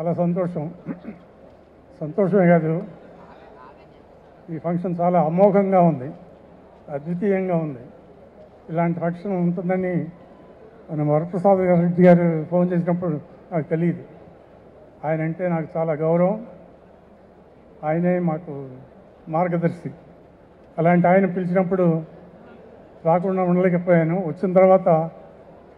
చాలా సంతోషం. సంతోషమే కాదు. ఈ ఫంక్షన్ చాలా అమోఘంగా ఉంది. అద్వితీయంగా ఉంది. ఇలాంటి ఫంక్షన్ ఉంటుందని మన వరప్రసాద్ గారు రెడ్డి గారు ఫోన్ చేసినప్పుడు నాకు తెలియదు. ఆయన అంటే నాకు చాలా గౌరవం. ఆయనే మాకు మార్గదర్శి. అలాంటి ఆయన పిలిచినప్పుడు రాకుండా ఉండలేకపోయాను. వచ్చిన తర్వాత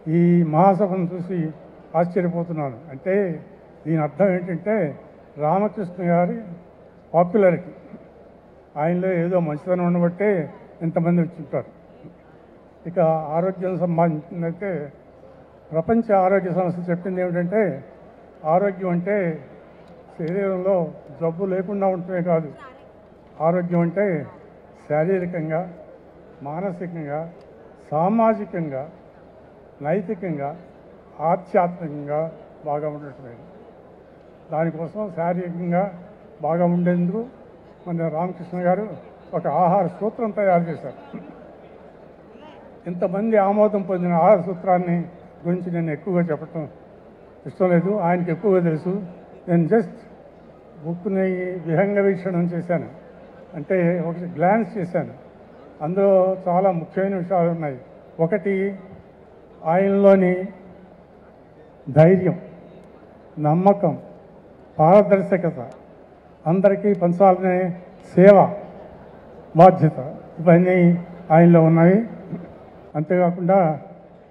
ఈ మహాసభను చూసి ఆశ్చర్యపోతున్నాను. అంటే దీని అర్థం ఏంటంటే రామకృష్ణ గారి పాపులారిటీ. ఆయనలో ఏదో మంచితనం ఉండబట్టే ఇంతమంది వచ్చింటారు ఇక ఆరోగ్యం సంబంధించిందైతే ప్రపంచ ఆరోగ్య సంస్థ చెప్పింది ఏమిటంటే ఆరోగ్యం అంటే శరీరంలో జబ్బు లేకుండా ఉండటమే కాదు. ఆరోగ్యం అంటే శారీరకంగా మానసికంగా సామాజికంగా నైతికంగా ఆధ్యాత్మికంగా బాగా ఉండటమే. దానికోసం శారీరకంగా బాగా ఉండేందుకు మన రామకృష్ణ గారు ఒక ఆహార సూత్రం తయారు చేశారు. ఇంతమంది ఆమోదం పొందిన ఆహార సూత్రాన్ని గురించి నేను ఎక్కువగా చెప్పటం ఇష్టం లేదు. ఆయనకి ఎక్కువగా తెలుసు. నేను జస్ట్ బుక్ని విహంగ వీక్షణం చేశాను. అంటే ఒకటి గ్లాన్స్ చేశాను. అందులో చాలా ముఖ్యమైన విషయాలు ఉన్నాయి. ఒకటి ఆయనలోని ధైర్యం నమ్మకం పారదర్శకత అందరికీ పంచాలనే సేవ బాధ్యత. ఇవన్నీ ఆయనలో ఉన్నాయి. అంతేకాకుండా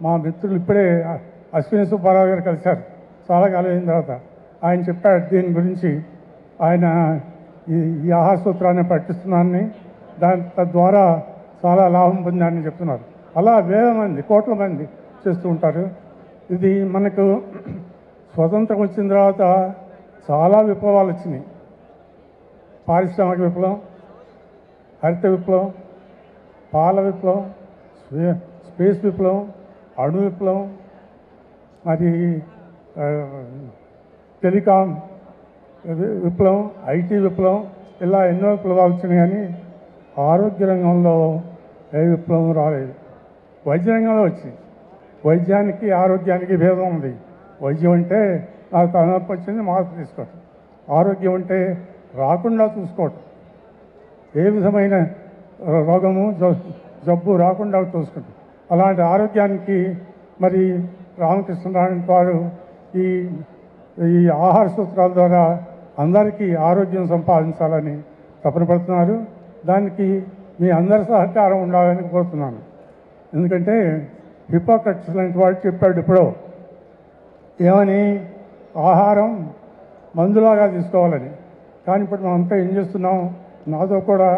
మా మిత్రులు ఇప్పుడే అశ్విని సుబ్బారావు గారు కలిశారు. చాలా కాలం అయిన తర్వాత ఆయన చెప్పాడు దీని గురించి. ఆయన ఈ ఈ ఆహార సూత్రాన్ని పట్టిస్తున్నానని దాని తద్వారా చాలా లాభం పొందానని చెప్తున్నారు. అలా వేల మంది కోట్ల మంది చేస్తూ ఉంటారు. ఇది మనకు స్వతంత్రం వచ్చిన తర్వాత చాలా విప్లవాలు వచ్చినాయి. పారిశ్రామిక విప్లవం హరిత విప్లవం పాల విప్లవం స్పేస్ విప్లవం అణు విప్లవం మరి టెలికాం విప్లవం ఐటీ విప్లవం ఇలా ఎన్నో విప్లవాలు వచ్చినాయి కానీ ఆరోగ్య రంగంలో ఏ విప్లవం రాలేదు. వైద్య రంగంలో వచ్చింది. వైద్యానికి ఆరోగ్యానికి భేదం ఉంది. వైద్యం అంటే నాకు తలనొప్పి వచ్చింది మాస్క్ తీసుకోవటం. ఆరోగ్యం ఉంటే రాకుండా చూసుకోవటం. ఏ విధమైన రోగము జబ్బు రాకుండా చూసుకుంటాం అలాంటి ఆరోగ్యానికి మరి రామకృష్ణనారాయణ వారు ఈ ఈ ఆహార సూత్రాల ద్వారా అందరికీ ఆరోగ్యం సంపాదించాలని తపన పడుతున్నారు దానికి మీ అందరి సహకారం ఉండాలని కోరుతున్నాను. ఎందుకంటే హిపోక్రట్స్ లాంటి వాడు చెప్పాడు ఇప్పుడు. ఏమని? ఆహారం మందులాగా తీసుకోవాలని. కానీ ఇప్పుడు మనం అంతా ఏం చేస్తున్నాం? నాతో కూడా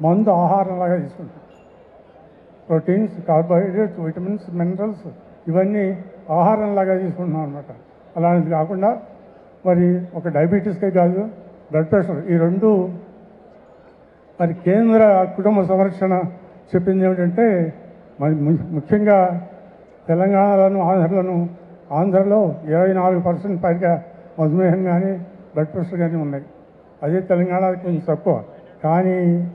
మందు ఆహారంలాగా తీసుకుంటాం ప్రోటీన్స్ కార్బోహైడ్రేట్స్ విటమిన్స్ మినరల్స్ ఇవన్నీ ఆహారంలాగా తీసుకుంటున్నాం అనమాట అలాంటిది కాకుండా మరి ఒక డయాబెటీస్కే కాదు బ్లడ్ ప్రెషర్ ఈ రెండు మరి కేంద్ర కుటుంబ సంరక్షణ చెప్పింది ఏమిటంటే మరి ము- ముఖ్యంగా తెలంగాణలోను ఆంధ్రలోను ఆంధ్రలో ఇరవై నాలుగు పర్సెంట్ పైగా మధుమేహం కానీ బ్లడ్ ప్రెషర్ కానీ ఉన్నాయి. అదే తెలంగాణ కొంచెం తక్కువ. కానీ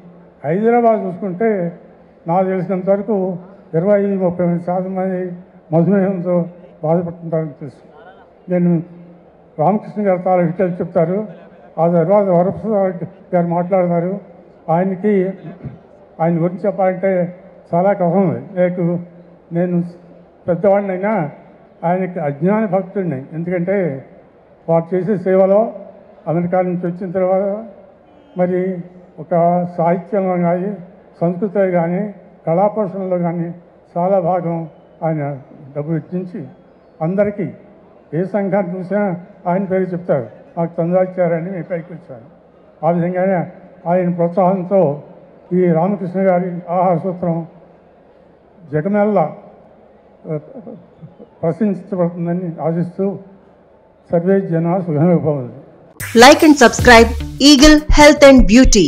హైదరాబాద్ చూసుకుంటే నాకు తెలిసినంత వరకు ఇరవై ఐదు ముప్పై మంది శాతం మంది మధుమేహంతో బాధపడుతుంటారని తెలుసు. నేను రామకృష్ణ గారు చాలా విషయాలు చెప్తారు. ఆ తర్వాత వరప్రసాద్ గారు మాట్లాడతారు. ఆయనకి ఆయన గురించి చెప్పాలంటే చాలా కథ ఉంది. నేను పెద్దవాడినైనా ఆయనకి అజ్ఞాన భక్తుడిని. ఎందుకంటే వారు చేసే సేవలో అమెరికా నుంచి వచ్చిన తర్వాత మరి ఒక సాహిత్యంలో కానీ సంస్కృతిలో కానీ కళాపోషణలో కానీ చాలా భాగం ఆయన డబ్బు వెచ్చించి అందరికీ ఏ సంఘాన్ని చూసినా ఆయన పేరు చెప్తారు. మాకు చందాచారని మీ పైకి వచ్చాను ఆ విధంగానే ఆయన ప్రోత్సాహంతో ఈ రామకృష్ణ గారి ఆహార సూత్రం జగమెల్ల ప్రశంసించబడుతుందని ఆశిస్తూ సర్వే జన సుఖమే భవంతు Like and subscribe Eagle Health and Beauty.